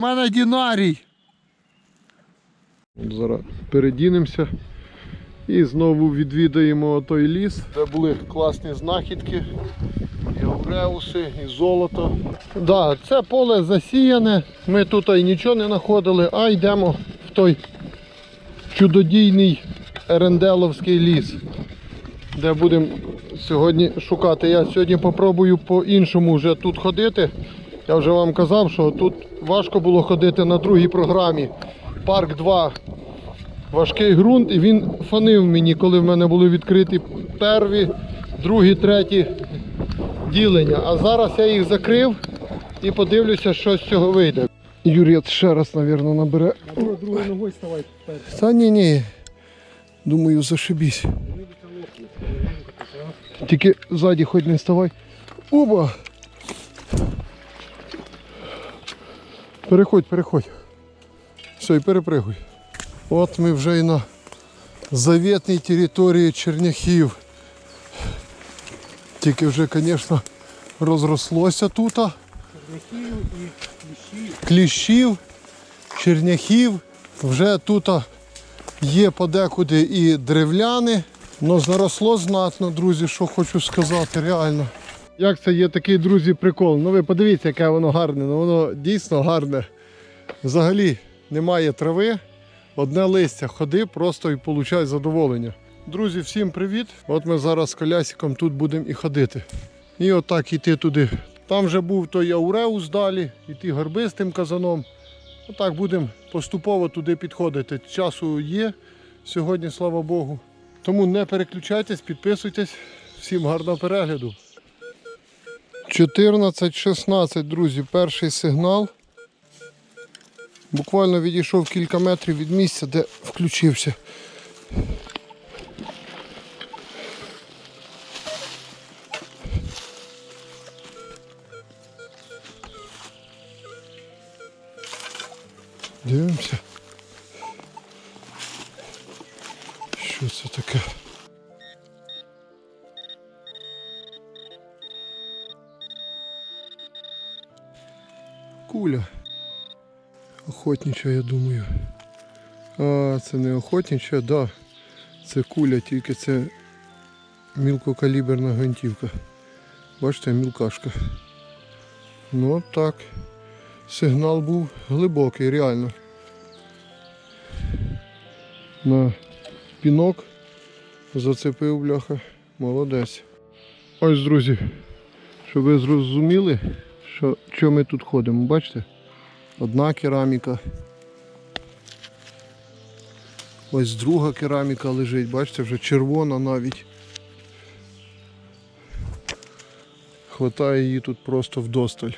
У мене дінарій. Зараз передінемося і знову відвідаємо той ліс, де були класні знахідки, і ауреуси, і золото. Да, це поле засіяне. Ми тут і нічого не знаходили, а йдемо в той чудодійний Еренделовський ліс, де будемо сьогодні шукати. Я сьогодні попробую по-іншому вже тут ходити. Я вже вам казав, що тут важко було ходити на другій програмі. Парк 2 важкий ґрунт, і він фанив мені, коли в мене були відкриті перві, другі, треті ділення. А зараз я їх закрив і подивлюся, що з цього вийде. Юрець ще раз, мабуть, набере. Другою ногою ставай. Та ні, ні. Думаю, зашибісь. Тільки ззаді хоч не ставай. Оба! Переходь, переходь. Все, і перепригуй. От ми вже і на заветній території Черняхів. Тільки вже, звісно, розрослося тут. Черняхів і кліщі. кліщів, черняхів. Вже тут є подекуди і древляни. Ну, заросло знатно, друзі, що хочу сказати, реально. Як це є такий, друзі, прикол? Ну ви подивіться, яке воно гарне. Ну воно дійсно гарне. Взагалі немає трави, одне листя. Ходи просто і получай задоволення. Друзі, всім привіт! От ми зараз з колясиком тут будемо і ходити. І отак іти туди. Там вже був той ауреус далі, іти горбистим казаном. Отак будемо поступово туди підходити. Часу є сьогодні, слава Богу. Тому не переключайтесь, підписуйтесь. Всім гарного перегляду. 14-16, друзі, перший сигнал. Буквально відійшов кілька метрів від місця, де включився. Дивимося. Що це таке? Куля. Охотнича, я думаю. А, це не охотнича, да. Це куля, тільки це мілкокаліберна гвинтівка. Бачите, мілкашка. Ну так. Сигнал був глибокий, реально. На пінок зацепив бляха. Молодець. Ось, друзі, щоб ви зрозуміли, що, що ми тут ходимо. Бачите? Одна кераміка. Ось друга кераміка лежить, бачите, вже червона навіть. Хватає її тут просто вдосталь.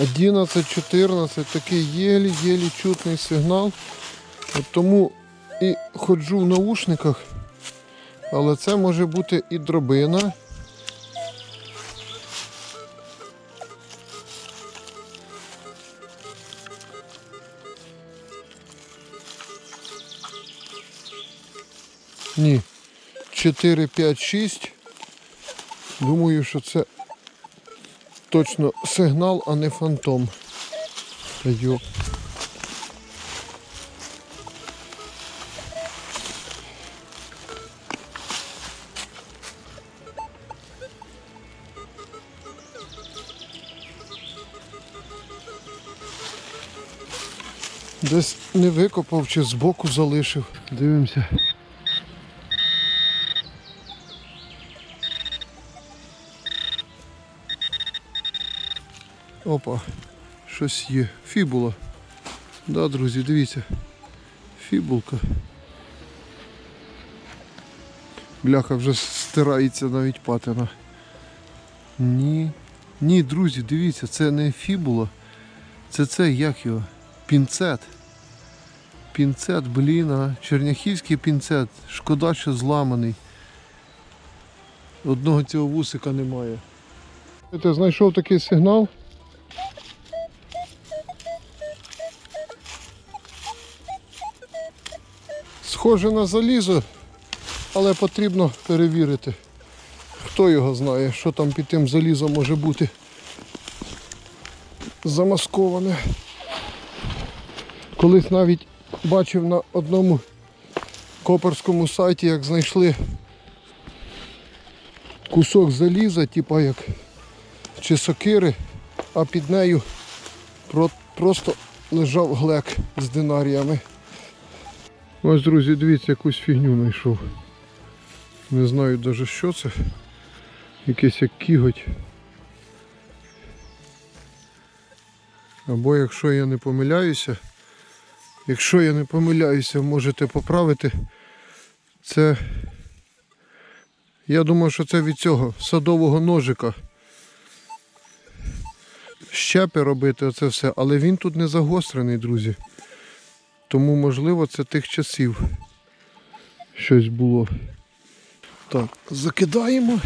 11-14 такий єлі-єлі чутний сигнал. От тому і ходжу в наушниках, але це може бути і дробина. Ні. 4, 5, 6. Думаю, що це точно сигнал, а не фантом. Та Десь не викопав чи збоку залишив. Дивимося. Опа, щось є. Фібула. Да, друзі, дивіться. Фібулка. Бляха вже стирається навіть патина. Ні. Ні, друзі, дивіться, це не фібула. Це це як його? Пінцет. Пінцет, блін, а. Черняхівський пінцет. Шкода, що зламаний. Одного цього вусика немає. Ти знайшов такий сигнал? Схоже на залізо. але потрібно перевірити. Хто його знає, що там під тим залізом може бути замасковане. Колись навіть бачив на одному коперському сайті, як знайшли кусок заліза, типа як чи сокири, а під нею просто лежав глек з динаріями. Ось, друзі, дивіться, якусь фігню знайшов. Не знаю навіть що це. Якийсь як кіготь. Або якщо я не помиляюся, якщо я не помиляюся, можете поправити. Це. Я думаю, що це від цього садового ножика. Щепи робити оце все, але він тут не загострений, друзі. Тому, можливо, це тих часів щось було. Так, закидаємо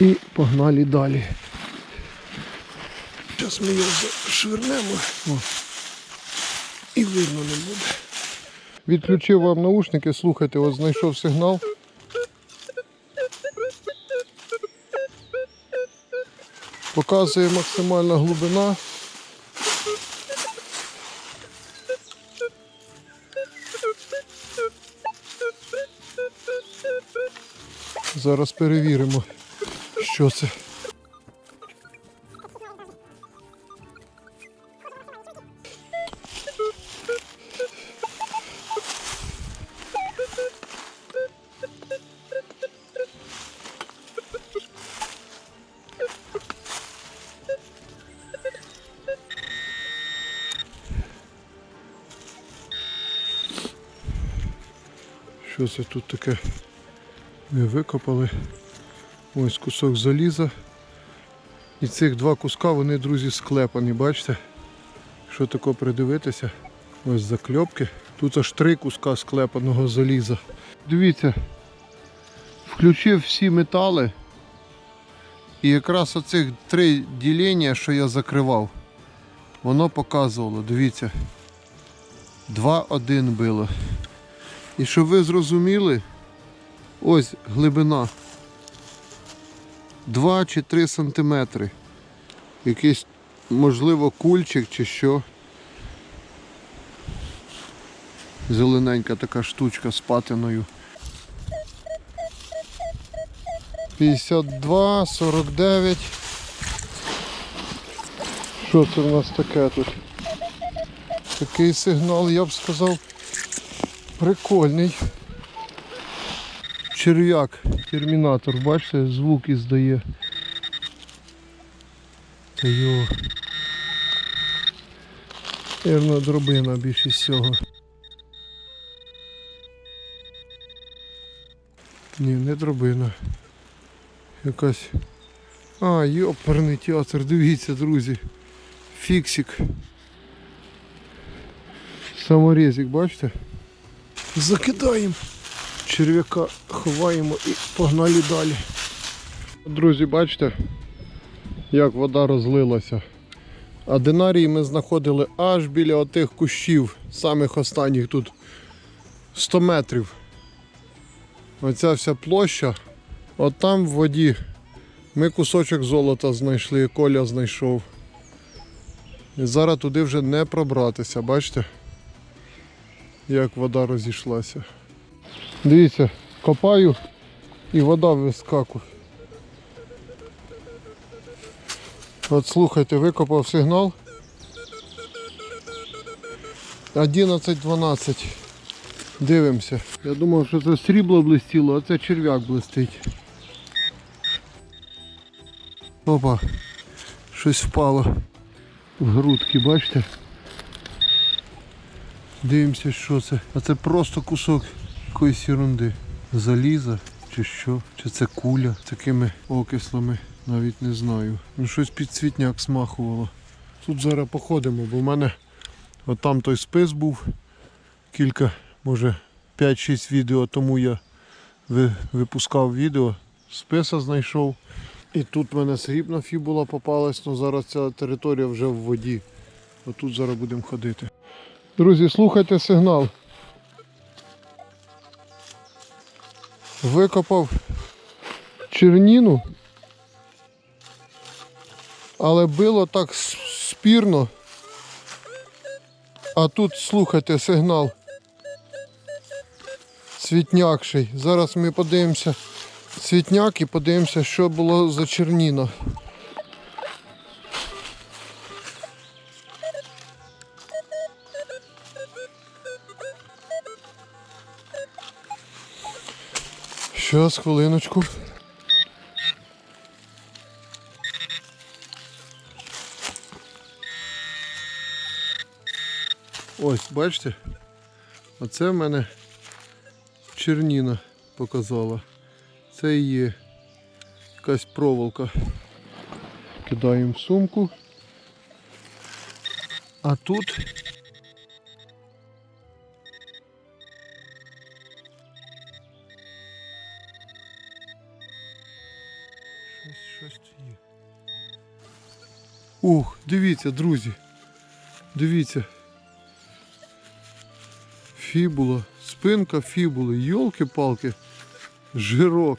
і погнали далі. Зараз ми його зашвирнемо. О. І видно не буде. Відключив вам наушники, слухайте, от знайшов сигнал. Показує максимальна глибина. Зараз перевіримо, що це. Що це тут таке? Ми викопали. Ось кусок заліза. І цих два куска, вони, друзі, склепані, бачите? Що таке придивитися? Ось закльопки. Тут аж три куска склепаного заліза. Дивіться, включив всі метали. І якраз оцих три ділення, що я закривав, воно показувало, дивіться. 2-1 було. І щоб ви зрозуміли, ось глибина 2 чи 3 сантиметри. Якийсь, можливо, кульчик чи що. Зелененька така штучка з патиною. 52, 49. Що це в нас таке тут? Такий сигнал, я б сказав, прикольний. Черв'як, термінатор, бачите, звук іздає. Та йо. Вірно, дробина більше всього. Ні, не дробина. Якась. А, йоперний театр, дивіться, друзі. Фіксик. Саморезик, бачите? Закидаємо. Черв'яка ховаємо і погнали далі. Друзі, бачите, як вода розлилася. А динарії ми знаходили аж біля отих кущів, самих останніх тут 100 метрів. Оця вся площа, от там в воді ми кусочок золота знайшли, Коля знайшов. І зараз туди вже не пробратися, бачите? Як вода розійшлася. Дивіться, копаю і вода вискакує. От слухайте, викопав сигнал. 11-12. Дивимося. Я думав, що це срібло блистіло, а це черв'як блистить. Опа, щось впало в грудки, бачите? Дивимося, що це. А це просто кусок якоїсь ерунди. Заліза чи що? Чи це куля з такими окислами? Навіть не знаю. Ну щось під цвітняк смахувало. Тут зараз походимо, бо в мене от там той спис був. Кілька, може 5-6 відео тому я ви- випускав відео. Списа знайшов. І тут в мене срібна фібула попалась, але зараз ця територія вже в воді. Отут зараз будемо ходити. Друзі, слухайте сигнал. Викопав черніну, але било так спірно. А тут слухайте сигнал. Цвітнякший. Зараз ми подивимося цвітняк і подивимося, що було за черніна. Щас, хвилиночку. Ось, бачите? Оце в мене черніна показала. Це і є якась проволока. Кидаємо сумку. А тут Ух, дивіться, друзі. Дивіться. Фібула, спинка фібули, йолки-палки, жирок.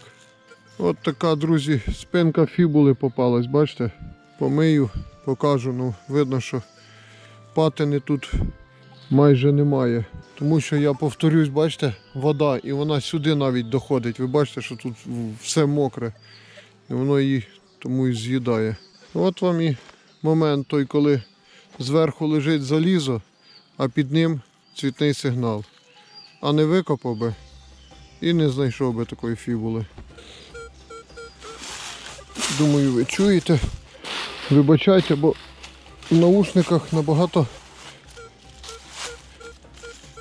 От така, друзі, спинка фібули попалась, бачите? Помию, покажу, ну видно, що патини тут майже немає. Тому що я повторюсь, бачите, вода і вона сюди навіть доходить. Ви бачите, що тут все мокре. І воно її тому і з'їдає. От вам і момент той, коли зверху лежить залізо, а під ним цвітний сигнал. А не викопав би і не знайшов би такої фібули. Думаю, ви чуєте. Вибачайте, бо в наушниках набагато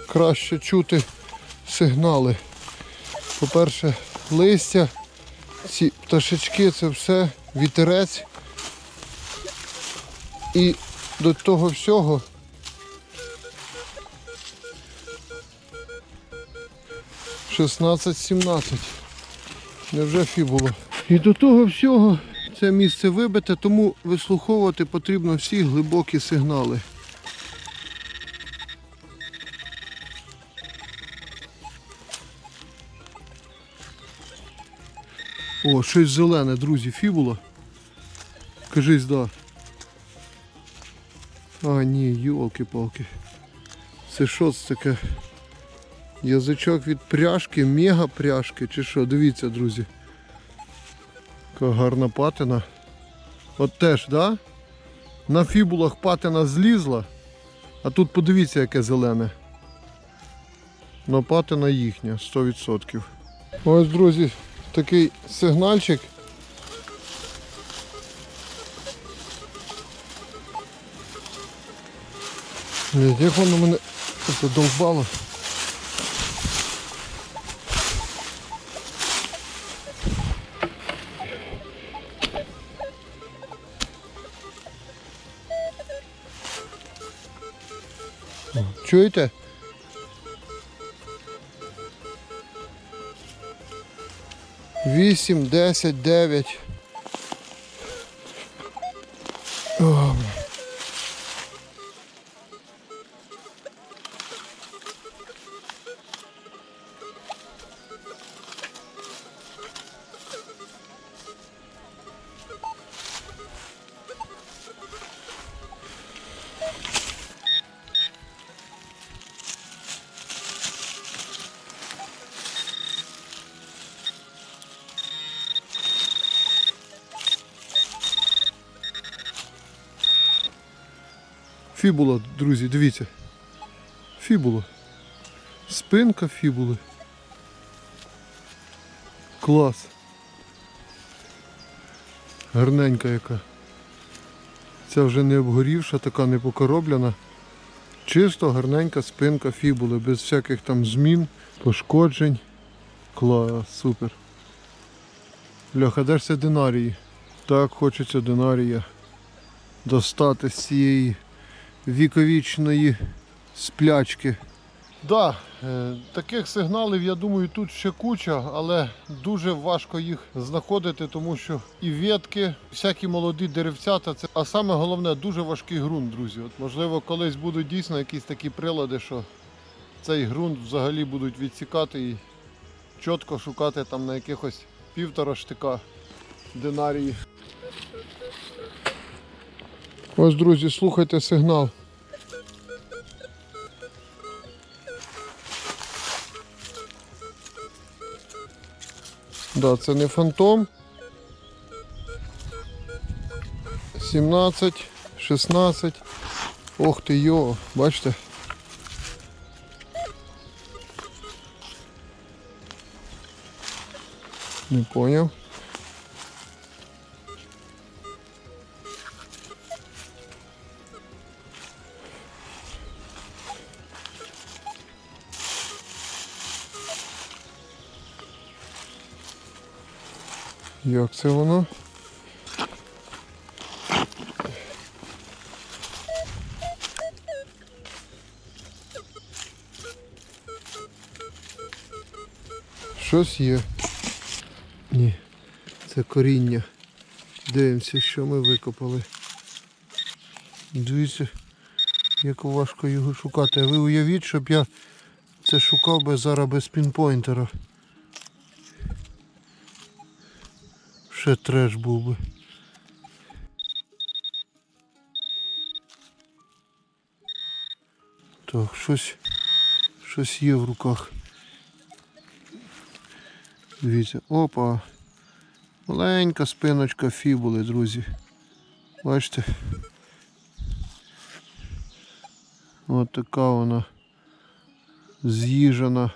краще чути сигнали. По-перше, листя, ці пташечки це все, вітерець. І до того всього Шістнадцять, сімнадцять. Невже фібула? І до того всього це місце вибите, тому вислуховувати потрібно всі глибокі сигнали. О, щось зелене, друзі, фібула. Кажись, да. А, ні, йолки-палки. Це що це таке? Язичок від пряжки, мега пряжки чи що? Дивіться, друзі. Яка гарна патина. От теж, да? На фібулах патина злізла, а тут подивіться, яке зелене. Но патина їхня, 100%. Ось, друзі, такий сигнальчик. Як воно мене задовбало. Чуєте? Вісім, десять, дев'ять. Фібула, друзі, дивіться. Фібула. Спинка фібули. Клас. Гарненька яка. Ця вже не обгорівша, така не покороблена. Чисто гарненька спинка фібули, без всяких там змін, пошкоджень. Клас, супер. Льоха, де ж це динарії? Так хочеться динарія достати з цієї віковічної сплячки. Да, е, таких сигналів, я думаю, тут ще куча, але дуже важко їх знаходити, тому що і ветки, всякі молоді деревцята, це, а саме головне, дуже важкий ґрунт, друзі. От, можливо, колись будуть дійсно якісь такі прилади, що цей ґрунт взагалі будуть відсікати і чітко шукати там на якихось півтора штика динарії. Ось, друзі, слухайте сигнал. Да, це не фантом. 17, 16. Ох ти йо, бачите? Не поняв. Як це воно? Щось є. Ні, це коріння. Дивимося, що ми викопали. Дивіться, як важко його шукати. А ви уявіть, щоб я це шукав би зараз без пінпойнтера. Ще треш був би. Так, щось, щось є в руках. Дивіться, опа. Маленька спиночка фібули, друзі. Бачите? Ось така вона з'їжена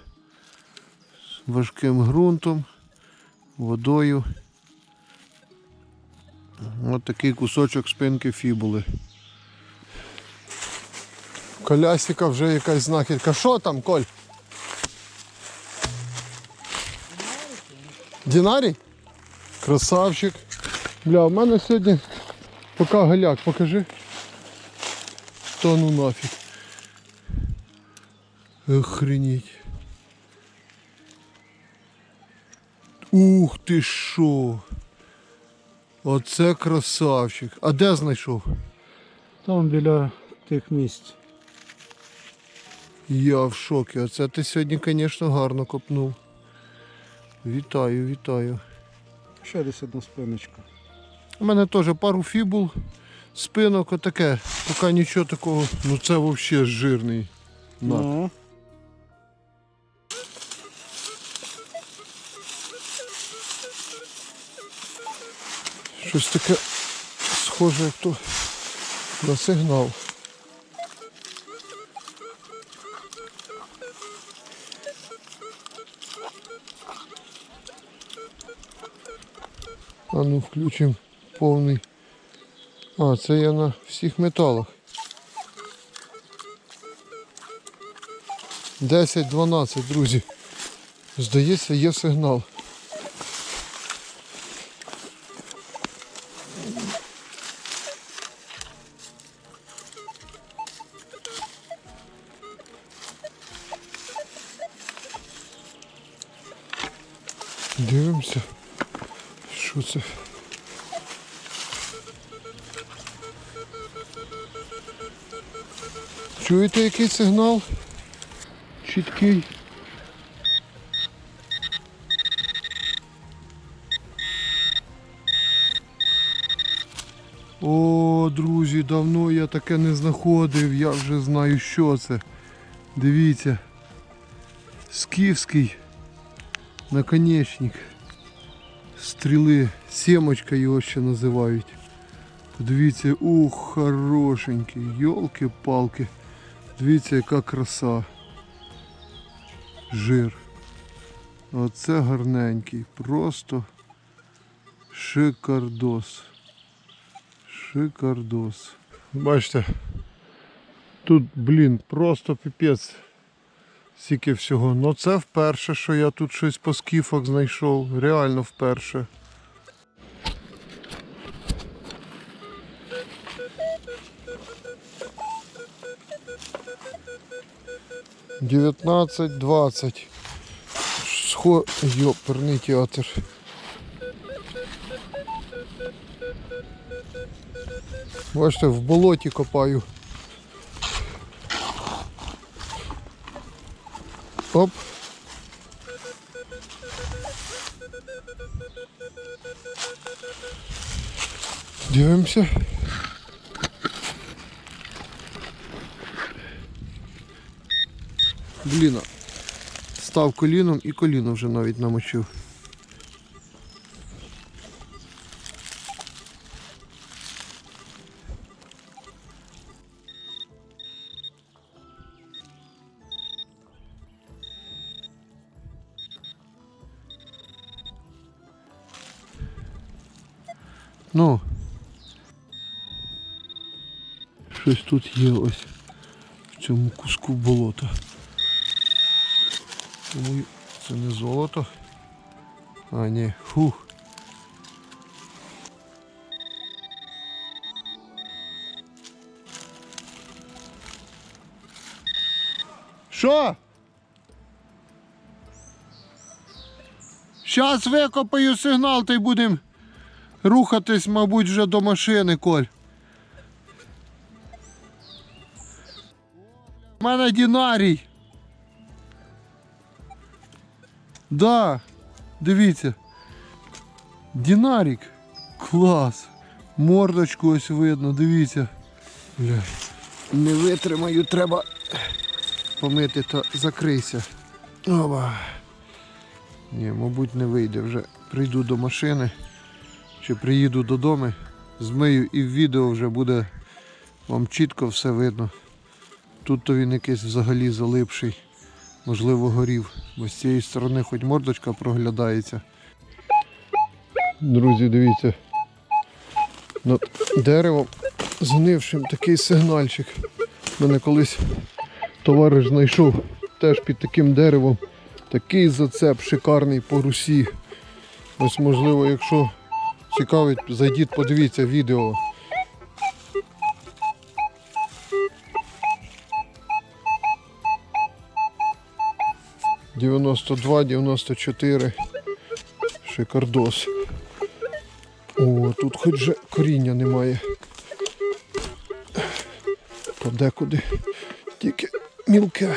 важким ґрунтом, водою. Ось такий кусочок спинки фібули. Колясика вже якась знахідка. Що там, Коль? Динарій? Красавчик. Бля, у мене сьогодні поки галяк, покажи. Та ну нафіг. Охренеть. Ух ти що. Оце красавчик. А де знайшов? Там біля тих місць. Я в шокі. Оце ти сьогодні, звісно, гарно копнув. Вітаю, вітаю. Ще десь одна спиночка. У мене теж пару фібул, спинок отаке. Поки нічого такого. Ну це взагалі жирний. На. Ну, Щось таке схоже, як то на сигнал. А ну включимо повний. А, це я на всіх металах. 10-12, друзі. Здається, є сигнал. Що? Чуєте який сигнал? Чіткий. О, друзі, давно я таке не знаходив, я вже знаю, що це. Дивіться. Скіфський наконечник стріли, сімочка його ще називають. Подивіться, ух, хорошенький, йолки-палки. Дивіться, яка краса. Жир. Оце гарненький. Просто шикардос. Шикардос. Бачите, тут, блін, просто піпець. Стільки всього. Ну це вперше, що я тут щось по скіфах знайшов. Реально вперше. Дев'ятнадцять, двадцять. Схо... Йоперний театр. Бачите, в болоті копаю. Оп. Дивимося. Блін, став коліном і коліно вже навіть намочив. Щось тут є ось в цьому куску болота. Думаю, це не золото. А, ні, фух. Що? Щас викопаю сигнал та й будемо рухатись, мабуть, вже до машини, Коль. Мене дінарій. Да, дивіться. Дінарік. Клас. Мордочку ось видно, дивіться. Бля. Не витримаю, треба помити, то закрийся. Оба. Ні, мабуть, не вийде вже. Прийду до машини чи приїду додому, змию і в відео вже буде вам чітко все видно. Тут то він якийсь взагалі залипший, можливо, горів, бо з цієї сторони хоч мордочка проглядається. Друзі, дивіться. Над деревом згнившим такий сигнальчик. Мене колись товариш знайшов теж під таким деревом. Такий зацеп шикарний по русі. Ось можливо, якщо цікавить, зайдіть, подивіться відео. Дев'яносто два, дев'яносто чотири. Шикардос. О, тут хоч же коріння немає. Подекуди. Тільки мілке.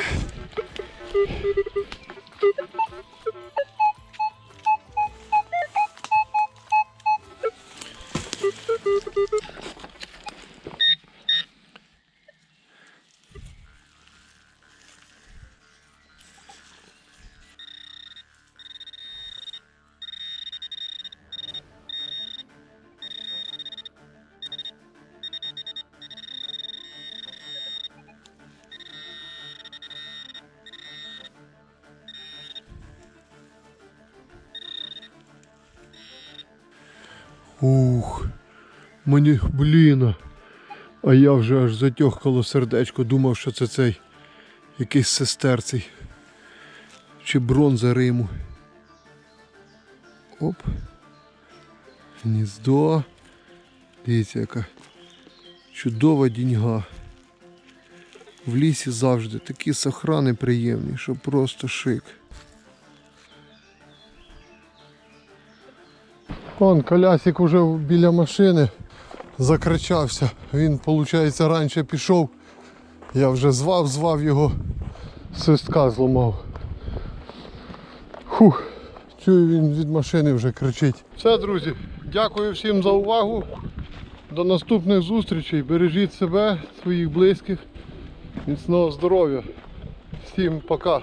Ух, мені, блін. А я вже аж затьохкало сердечко, думав, що це цей якийсь сестерцей. Чи бронза Риму. Оп. Гніздо. Дивіться, яка чудова діньга. В лісі завжди такі сохрани приємні, що просто шик. Вон колясик уже біля машини закричався. Він, виходить, раніше пішов. Я вже звав, звав його, свистка зламав. Фух, чую, він від машини вже кричить. Все, друзі, дякую всім за увагу. До наступних зустрічей. Бережіть себе, своїх близьких. Міцного здоров'я. Всім пока.